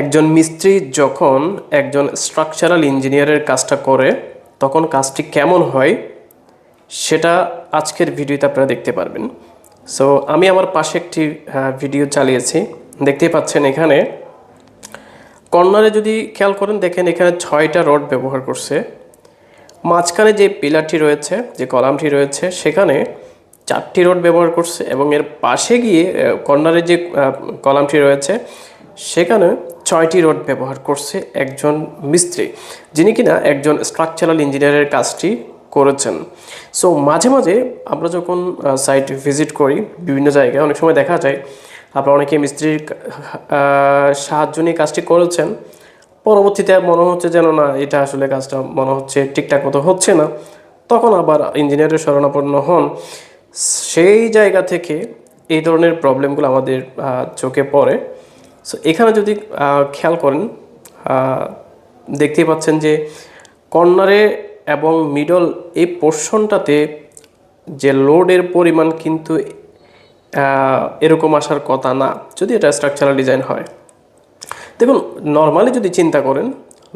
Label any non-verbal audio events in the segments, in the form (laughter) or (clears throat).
একজন মিস্ত্রি যখন একজন স্ট্রাকচারাল ইঞ্জিনিয়ারের কাজটা করে, তখন কাজটি কেমন হয়, সেটা আজকের ভিডিওতে আপনারা দেখতে পারবেন। সো আমি আমার পাশে একটি ভিডিও চালিয়েছি। দেখতেই পাচ্ছেন এখানে, কর্নারে যদি খেয়াল করেন, দেখেন এখানে ছয়টা রড ব্যবহার করছে। মাঝখানে যে পিলারটি রয়েছে, যে কলামটি রয়েছে, সেখানে চারটি রড ব্যবহার করছে এবং এর পাশে গিয়ে কর্নারে যে কলামটি রয়েছে, সেখানে ছয়টি রড ব্যবহার করছে একজন মিস্ত্রি, যিনি কিনা একজন স্ট্রাকচারাল ইঞ্জিনিয়ারের কাজটি করেছেন। সো মাঝে মাঝে আমরা যখন সাইট ভিজিট করি, বিভিন্ন জায়গায় অনেক সময় দেখা যায় আপনারা অনেকে মিস্ত্রির সাহায্য নিয়ে কাজটি করেছেন, পরবর্তীতে মনে হচ্ছে যেন না, এটা আসলে কাজটা মনে হচ্ছে ঠিকঠাক মতো হচ্ছে না। তখন আবার ইঞ্জিনিয়ারের শরণাপন্ন হন। সেই জায়গা থেকে এই ধরনের প্রবলেমগুলো আমাদের চোখে পড়ে। সো এখানে যদি খেয়াল করেন আহ, দেখতেই পাচ্ছেন যে কর্নারে এবং মিডল এই পোর্শনটাতে যে লোডের পরিমাণ কিন্তু এরকম আসার কথা না যদি এটা স্ট্রাকচারাল ডিজাইন হয়। দেখুন নর্মালি যদি চিন্তা করেন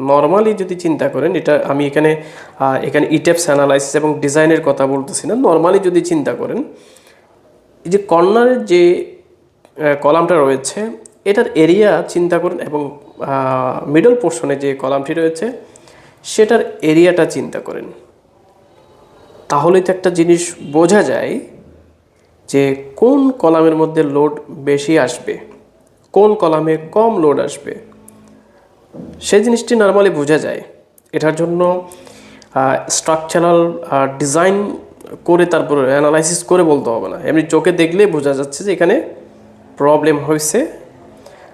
নর্মালি যদি চিন্তা করেন এটা আমি এখানে এখানে ইটেপস অ্যানালাইসিস এবং ডিজাইনের কথা বলতেছি না নর্মালি যদি চিন্তা করেন এই যে কর্নারের যে কলামটা রয়েছে এটার এরিয়া চিন্তা করুন এবং মিডল পোর্শনে যে কলামটি রয়েছে, সেটার এরিয়াটা চিন্তা করেন। তাহলেই তো একটা জিনিস বোঝা যায় যে কোন কলামের মধ্যে লোড বেশি আসবে, কোন কলামে কম লোড আসবে। সেই জিনিসটি নর্মালি বোঝা যায়। এটার জন্য স্ট্রাকচারাল ডিজাইন করে তারপরে অ্যানালাইসিস করে বলতে হবে না। এমনি চোখে দেখলে বোঝা যাচ্ছে যে এখানে প্রবলেম হয়েছে।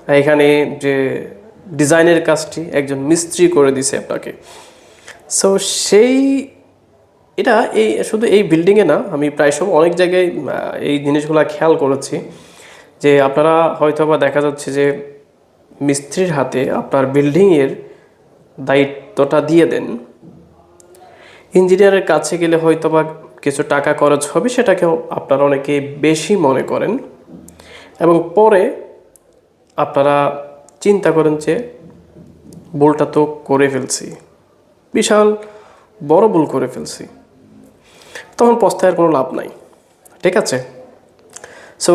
এখানে যে ডিজাইনের কাজটি একজন মিস্ত্রি করে দিছে আপনাকে। সো সেই, এটা এই, শুধু এই বিল্ডিংয়ে না, আমি প্রায় সময় অনেক জায়গায় এই জিনিসগুলো খেয়াল করেছি যে আপনারা হয়তো বা দেখা যাচ্ছে যে মিস্ত্রির হাতে আপনার বিল্ডিংয়ের দায়িত্বটা দিয়ে দেন। ইঞ্জিনিয়ারের কাছে গেলে হয়তো বা কিছু টাকা খরচ হবে, সেটাকেও আপনারা অনেকে বেশি মনে করেন। এবং পরে আপনারা চিন্তা করেন যে ভুলটা তো করে ফেলছি। বিশাল বড় ভুল করে ফেলছি। তখন পস্তায়ের কোনো লাভ নাই। ঠিক আছে? সো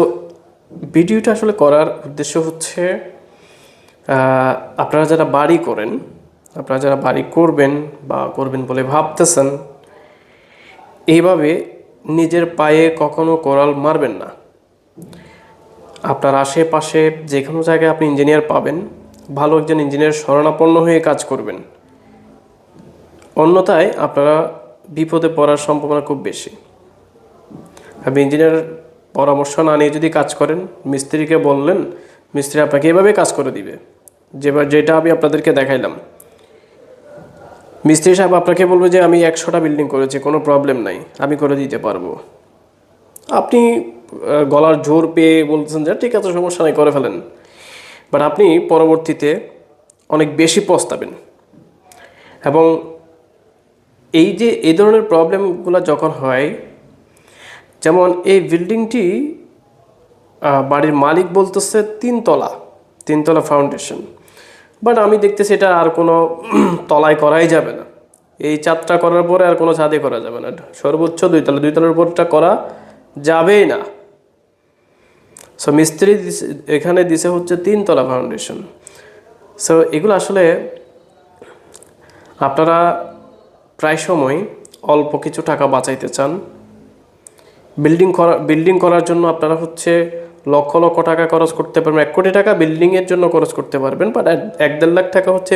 ভিডিওটা আসলে করার উদ্দেশ্য হচ্ছে আপনারা যারা বাড়ি করেন, আপনারা যারা বাড়ি করবেন বা করবেন বলে ভাবতেছেন, এইভাবে নিজের পায়ে কখনো কোরাল মারবেন না। আপনার আশেপাশে যে কোনো জায়গায় আপনি ইঞ্জিনিয়ার পাবেন, ভালো একজন ইঞ্জিনিয়ার শরণাপন্ন হয়ে কাজ করবেন। অন্যথায় আপনারা বিপদে পড়ার সম্ভাবনা খুব বেশি। আপনি ইঞ্জিনিয়ার পরামর্শ না নিয়ে যদি কাজ করেন, মিস্ত্রিকে বললেন, মিস্ত্রি আপনাকে এভাবে কাজ করে দিবে। যেবার যেটা আমি আপনাদেরকে দেখাইলাম। মিস্ত্রি সাহেব আপনাকে বলবে যে, আমি একশোটা বিল্ডিং করেছি, কোনো প্রবলেম নাই, আমি করে দিতে পারব। আপনি গলার জোর পেয়ে বলতেছেন যে, ঠিক আছে, সমস্যা নাই, করে ফেলেন। বাট আপনি পরবর্তীতে অনেক বেশি পস্তাবেন। এবং এই যে, এই ধরনের প্রবলেমগুলো যখন হয়, যেমন এই বিল্ডিংটি বাড়ির মালিক বলতেছে তিনতলা তিনতলা ফাউন্ডেশন। বাট আমি দেখতেছি এটা আর কোনো (clears throat) তলায় করাই যাবে না। এই চাঁদটা করার পরে আর কোনো ছাদে করা যাবে না। সর্বোচ্চ দুইতলা, দুইতলার উপরটা করা যাবেই না। সো মিস্ত্রি এখানে দিছে হচ্ছে তিনতলা ফাউন্ডেশন সো এগুলো আসলে আপনারা প্রায় সময় অল্প কিছু টাকা বাঁচাইতে চান। বিল্ডিং করা বিল্ডিং করার জন্য আপনারা হচ্ছে লক্ষ লক্ষ টাকা খরচ করতে পারবেন। এক কোটি টাকা বিল্ডিংয়ের জন্য খরচ করতে পারবেন বাট এক দেড় লাখ টাকা হচ্ছে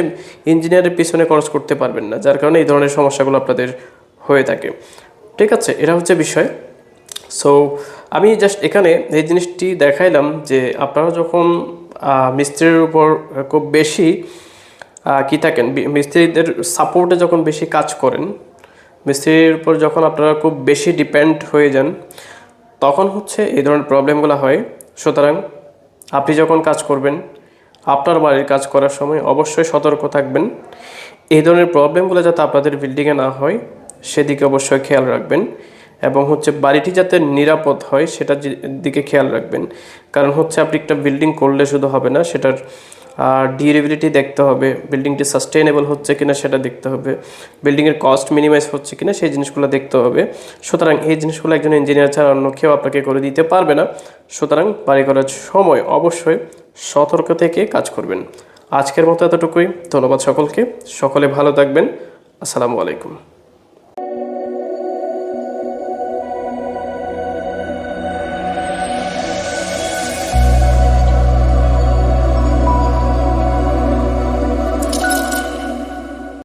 ইঞ্জিনিয়ারের পিছনে খরচ করতে পারবেন না, যার কারণে এই ধরনের সমস্যাগুলো আপনাদের হয়ে থাকে। ঠিক আছে, এটা হচ্ছে বিষয়। সো আমি জাস্ট এখানে এই জিনিসটি দেখাইলাম যে আপনারা যখন মিস্ত্রির উপর খুব বেশি কি থাকেন মিস্ত্রিদের সাপোর্টে যখন বেশি কাজ করেন, মিস্ত্রির উপর যখন আপনারা খুব বেশি ডিপেন্ড হয়ে যান, তখন হচ্ছে এই ধরনের প্রবলেমগুলো হয়। সুতরাং আপনি যখন কাজ করবেন, আপনার বাড়ির কাজ করার সময় অবশ্যই সতর্ক থাকবেন। এই ধরনের প্রবলেমগুলো যাতে আপনাদের বিল্ডিংয়ে না হয়, সেদিকে অবশ্যই খেয়াল রাখবেন। এবং হচ্ছে বাড়িটি যাতে নিরাপদ হয় সেটার দিকে খেয়াল রাখবেন। কারণ হচ্ছে আপনি একটা বিল্ডিং করলে শুধু হবে না, সেটার ডিউরেবিলিটি দেখতে হবে বিল্ডিংটি সাস্টেইনেবল হচ্ছে কিনা সেটা দেখতে হবে বিল্ডিংয়ের কস্ট মিনিমাইজ হচ্ছে কিনা সেই জিনিসগুলো দেখতে হবে। সুতরাং এই জিনিসগুলো একজন ইঞ্জিনিয়ার ছাড়া অন্য কেউ আপনাকে করে দিতে পারবে না। সুতরাং বাড়ি করার সময় অবশ্যই সতর্ক থেকে কাজ করবেন। আজকের মতো এতটুকুই। ধন্যবাদ সকলকে। সকলে ভালো থাকবেন। আসসালামু আলাইকুম।